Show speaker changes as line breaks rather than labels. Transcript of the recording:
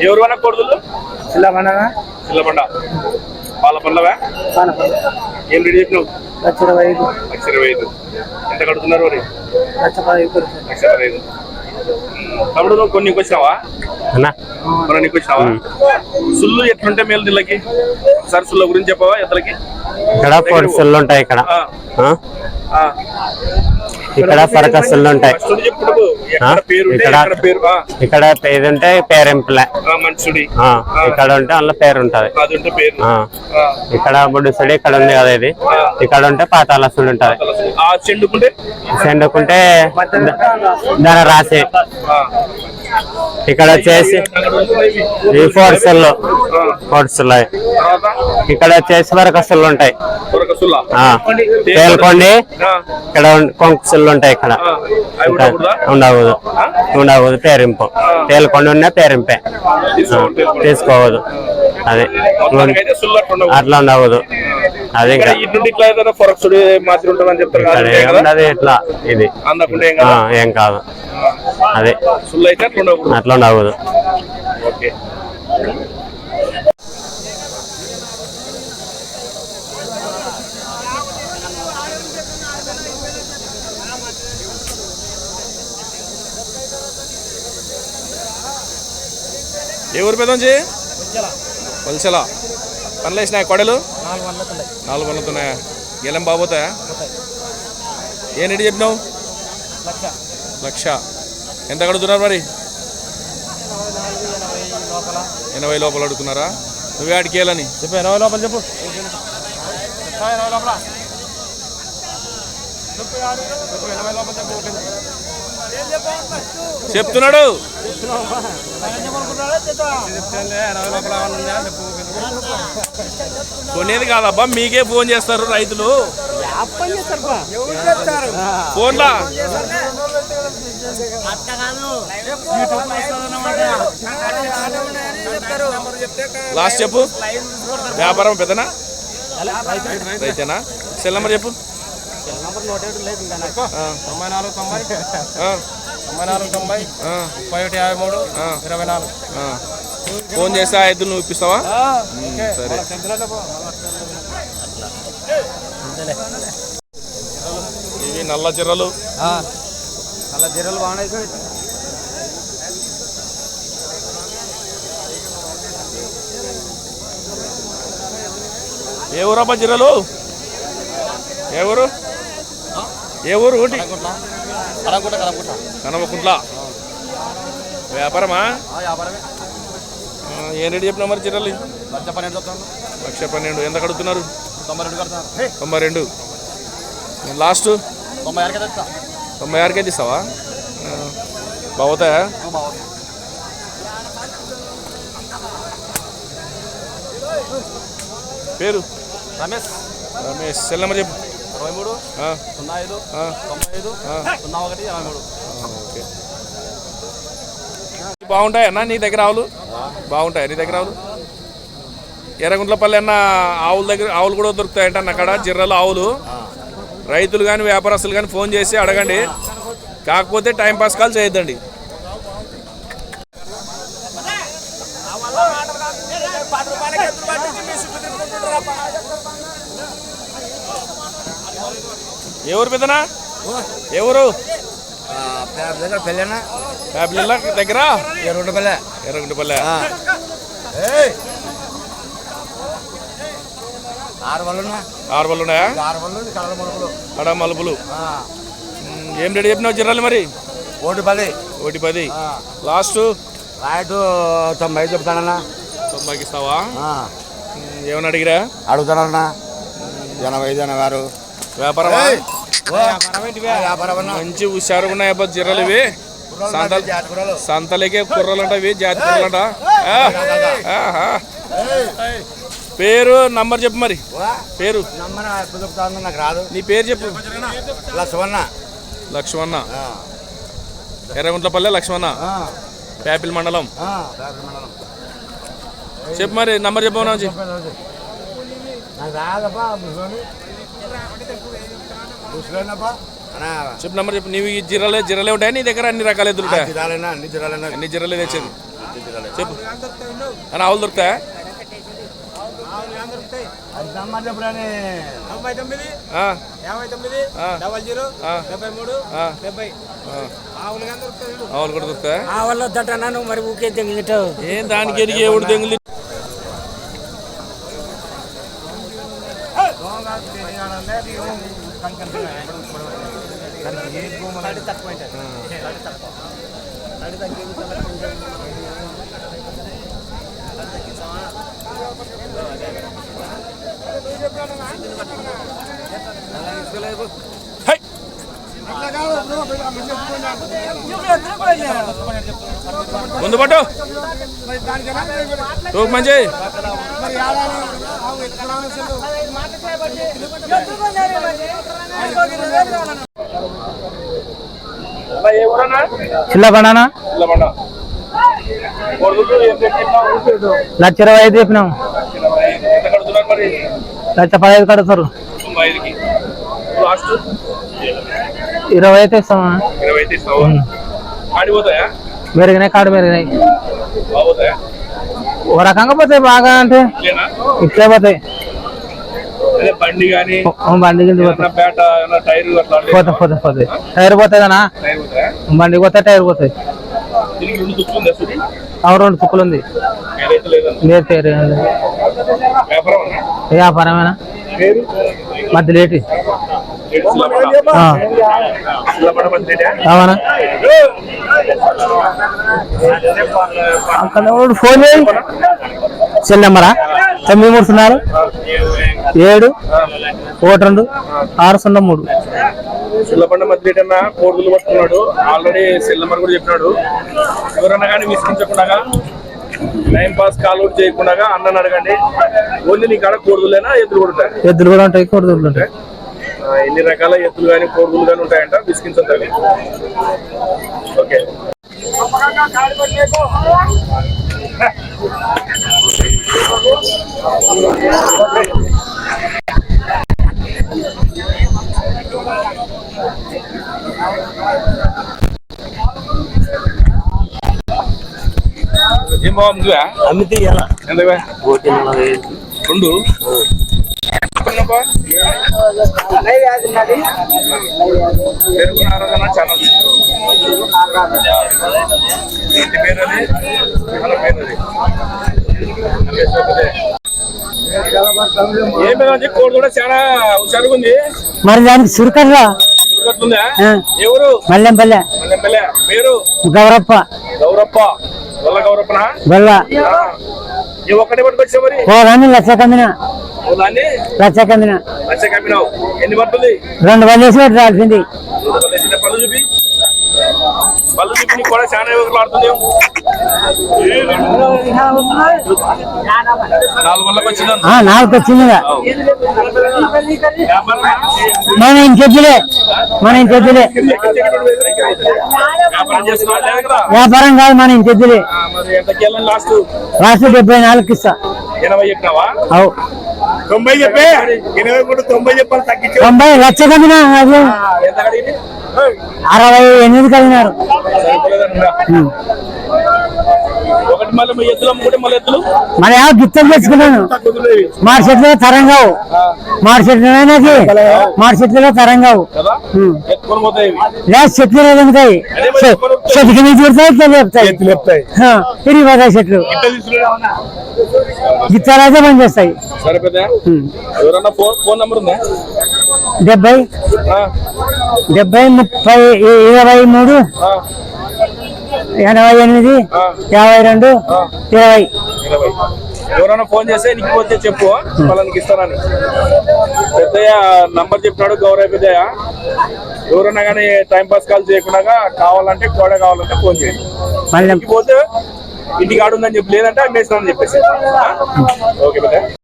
ఎవరు అన్న కొడుదులు
చిల్లమన్నగా
చిల్లబండ. పాల పండ్లవా? ఏం రెడీ చెప్పినావు?
లక్ష ఇరవై ఐదు.
లక్ష ఇరవై ఐదు. ఎంత కడుతున్నారు మరి?
లక్ష పదహైదు
లక్ష ఇరవై ఐదు తమ్ముడు నువ్వు కొన్ని నీకు వచ్చినావా
అన్నా
నీకు వచ్చినావా సుల్లు ఎట్లుంటే మేలు దీళ్ళకి ఒకసారి సుల్ల గురించి చెప్పవా ఎద్దలకి?
ఇక్కడ పొడుసులు ఉంటాయి ఇక్కడ.
ఆ,
ఆ?
ఆ.
ఇక్కడ పరకసులు ఉంటాయి ఇక్కడ-
పేరు
ఉంటే పేరింపులే. ఇక్కడ ఉంటే అందులో పేరు. ఉంటది ఇక్కడ బుడ్డుసుడి ఇక్కడ ఉంది కదా ఇది. ఇక్కడ ఉంటే పాతాళసుడు ఉంటది.
చెండుకుంటే?
చెండుకుంటే ధన రాసి ఇక్కడ వచ్చేసి. ఈ ఫోర్సులు
తర్వాత
ఇక్కడ వచ్చేసి వరకసులు ఉంటాయి. తేలుకోండి. ఇక్కడ కొంకుసులు ఉంటాయి ఇక్కడ?
ఉండకూడదు?
ఉండకూడదు. పేరింపు. తేలుకొండ ఉన్న పేరింపే. తీసుకోవద్దు. అది.
అట్లా ఉండవు.
అట్లా ఉండకూడదు. అది
ఇట్లా
ఇది.
ఏం కాదు.
అదే.
అట్లా ఉండకూడదు.
అట్లా ఉండకూడదు.
ఓకే. ఏ ఊరు పెద్దంజీ కొలిసెల పనులు వేసినాయి కొడలు? నాలుగు పనులుతున్నాయా గెలం బాబోతాయా? ఏ చెప్పినావు? లక్ష. ఎంత కడుతున్నారు మరి? ఎనభై లోపల అడుగుతున్నారా? నువ్వే అడిగేయాలని
చెప్పు ఎనభై లోపల చెప్పు.
చెప్తున్నాడు. కొనేది కాదబ్బా మీకే ఫోన్ చేస్తారు రైతులు. ఫోన్లా? లాస్ట్ చెప్పు. వ్యాపారం పెద్దనా? రైతేనా? సెల్ నెంబర్ చెప్పు.
తొంభై నాలుగు తొంభై
ఆ,
తొంభై నాలుగు తొంభై
ఆ,
ముప్పై ఒకటి యాభై మూడు. ఇరవై నాలుగు.
ఫోన్ చేస్తే ఆ ఎద్దులు నువ్వు ఇప్పిస్తావా సరే ఇవి నల్ల చిర్రలు
జీరలు బాగున్నాయి సార్
ఏ ఊరబ్బా జిర్రలు ఏ ఊరు? ఏ ఊరు? ఒకటి కనమకుంట్ల వ్యాపారమా? ఏం రేటు చెప్పినా మరి జిర్రలు
లక్ష పన్నెండు వస్తాను
లక్ష పన్నెండు. ఎంత కడుతున్నారు?
తొంభై రెండు కడతాను
తొంభై రెండు. లాస్ట్?
తొంభై ఆరుకే తెస్తా.
తొంభై ఆరుకే తీస్తావా బాగుతాయా పేరు?
రమేష్.
రమేష్. సెల్ నెంబర్ చెప్పు.
అరవై మూడు సున్నా ఐదు తొంభై ఐదు. సున్నా ఒకటి ఎనభై మూడు
ఓకే. బాగుంటాయి అన్న నీ దగ్గర ఆవులు? బాగుంటాయి నీ దగ్గర ఆవులు? ఎర్రగుంట్లపల్లి అన్న ఆవుల దగ్గర ఆవులు కూడా దొరుకుతాయంట అన్న అక్కడ జిర్రలు ఆవులు. రైతులు కానీ వ్యాపారస్తులు కానీ ఫోన్ చేసి అడగండి. కాకపోతే టైం పాస్ కాల్ చేయొద్దండి. ఎవరు పెద్దనా? ఎవరు?
దగ్గర పెళ్ళనా? పెళ్ళ
ఎర్రగుంటపల్లె.
ఆరు వాళ్ళు
ఉన్నాయా? అడ మలుపులు. ఏం రెడీ చెప్పినావు జిర్రాలు మరి?
ఓటు పది.
ఒకటి పది. లాస్ట్?
రైతు తొంభై చెప్తానన్నా.
తొంభైకి ఇస్తావా? ఏమని అడిగిరా?
అడుగుతానన్నా. ఎనభై ఐదు ఎనభై ఆరు. వ్యాపారం
మంచి హుషారుగా ఉన్నాయి అబ్బా జిర్రలు ఇవి. సంత సంతలకే కుర్రలు అంట ఇవి జాతి కుర్రలు అంట ఆ, ఆహా. పేరు నంబర్ చెప్పు మరి. పేరు.
నమ్మన ఎప్పుడు చెప్తాను నాకు రాదు.
నీ పేరు చెప్పు.
సువర్ణ.
లక్ష్మణ. ఎర్రగుంట్లపల్లె లక్ష్మణ. ప్యాపిల్ మండలం. చెప్పు మరి నంబర్ చెప్పు నాకు
రాదప్పా
చెప్పు నంబర్ చెప్పు. నీవు ఈ జిర్రలే జిర్రలే ఉంటాయి? నీ దగ్గర అన్ని రకాల
జిరాలైనా? అన్ని
జిర్రలే తెచ్చేది. చెప్పు. అని ఆవులు దొరుకుతాయా?
తొంభై తొమ్మిది
ఆ,
యాభై తొమ్మిది
ఆ.
డబల్ జీరో
ఆ.
డెబ్బై మూడు
ఆ,
డెబ్బై
ఆ.
ఆవులుగా దొరుకుతాయి
ఆవులు కూడా దొరుకుతాయా
ఆ వల్ల వద్దంటా నువ్వు మరి ఊకే తెగిలిటావు
ఏం దానికి ఎరిగి ఎవడు దెంగులు హై! ముందు పట్టు. తూకు మంచి.
చిల్ల బండానా లక్ష ఇరవై ఐదు చెప్పినాం? లక్ష పదహైదు కడతారు. ఇరవై అయితే ఇస్తామా? మెరుగినాయి కాడు మెరుగినాయి. ఓ రకంగా పోతాయి బాగా అంటే ఇట్లే పోతాయి.
బండి కానీ
బండి పోతాయి. పోతాయి పోతాయి టైర్ పోతాయి కదా. బండి పోతాయి టైర్ పోతాయి.
రెండు తుప్పులు
ఆ రెండు ఉంది లేదు. వ్యాపారమేనా? మధ్య లేటి. అవునా? అక్కడ ఫోన్ చేయి. సెల్ నెంబరా? తొమ్మిది మూడు సున్నా ఏడు. ఒకటి రెండు. ఆరు సున్నా మూడు.
సిల్లబండ మధ్య రేటన్నా కోడుగులు పట్టుకున్నాడు. ఆల్రెడీ సెల్ నెంబర్ కూడా చెప్పినాడు. ఎవరన్నా కానీ విసిగించకుండా టైం పాస్ కాల్ అవుట్ చేయకుండా అన్నని అడగండి. ఓన్లీ నీ కాడ కోడుగులేనా ఎద్దులు కూడా ఉంటాయి?
ఎద్దులు కూడా ఉంటాయి కొడుతులు ఉంటాయి.
ఎన్ని రకాల ఎద్దులు కానీ కోడుగులు కానీ ఉంటాయంట విసిగించద్దండి ఓకే. ఏం ముందుగా
అమ్మితే
ఎంత రెండు? ఛానల్. ఇంటి పేరు అది? పేరు అది చాలా
మరి దానికి సురకర్రా
ఎవరు?
మల్లెంపల్లె.
ఎమ్మెల్యే పేరు?
గౌరప్ప.
గౌరప్ప. ఈ ఒక్కటే పట్టుకొచ్చా మరి?
ఓ రాని లక్ష కందిన.
ఓ దాన్ని
లక్ష కందిన.
లక్ష కమ్మినావు ఎన్ని పడుతుంది
రెండు బండి వేసి రాల్సింది
పళ్ళు చూపి. పళ్ళు నీకు కూడా చాలా ఎవరు ఆడుతుంది. నాలుగు వచ్చింది?
నాలుగు వచ్చిందిగా. మన ఇంకెద్దులే మన ఇంకెద్దులే.
వ్యాపారం కదా.
మన ఇంకెద్దులే.
లాస్ట్?
డెబ్బై నాలుగు ఇస్తా.
ఎనభై చెప్పినావా?
అవు.
తొంభై చెప్పే? ఎనభై కూడా తొంభై చెప్పాలి తగ్గించు.
తొంభై లక్ష కదినా అరవై ఎనిమిది కదినారు
ఒకటి మళ్ళీ మీ ఎద్దులు అమ్ముకుంటే మళ్ళీ ఎద్దులు?
మన ఏమో తెచ్చుకున్నాను. చెట్లు తరంగావు మాడి చెట్లలో తరంగావు
కదా? ఎత్తుకొని పోతాయి ఇవి.
లేదు చెట్లు ఎదుగుతాయి చెట్టుకి ఇట్లా లేపుతాయి తిరిగి పోతాయి? చెట్లు. గిత్తాలు అయితే పని చేస్తాయి
సరిపోతా ఎవరన్నా ఫోన్ ఫోన్ నెంబర్ ఉందా?
డెబ్బై? డెబ్బై ముప్పై ఇరవై మూడు? ఎనభై ఎనిమిది. యాభై రెండు ఇరవై.
ఎవరైనా ఫోన్ చేస్తే నీకు పోతే చెప్పు వాళ్ళకి ఇస్తానని. పెద్దయ్య నంబర్ చెప్పినాడు గౌరవ పెద్దయ్య. ఎవరన్నా కానీ టైం పాస్ కాల్ చేయకుండా కావాలంటే కోడ కావాలంటే ఫోన్ చేయండి పోతే ఇంటికి ఆడుందని చెప్పి లేదంటే అమ్మేస్తానని చెప్పేసి? ఓకే పెద్దయ్య.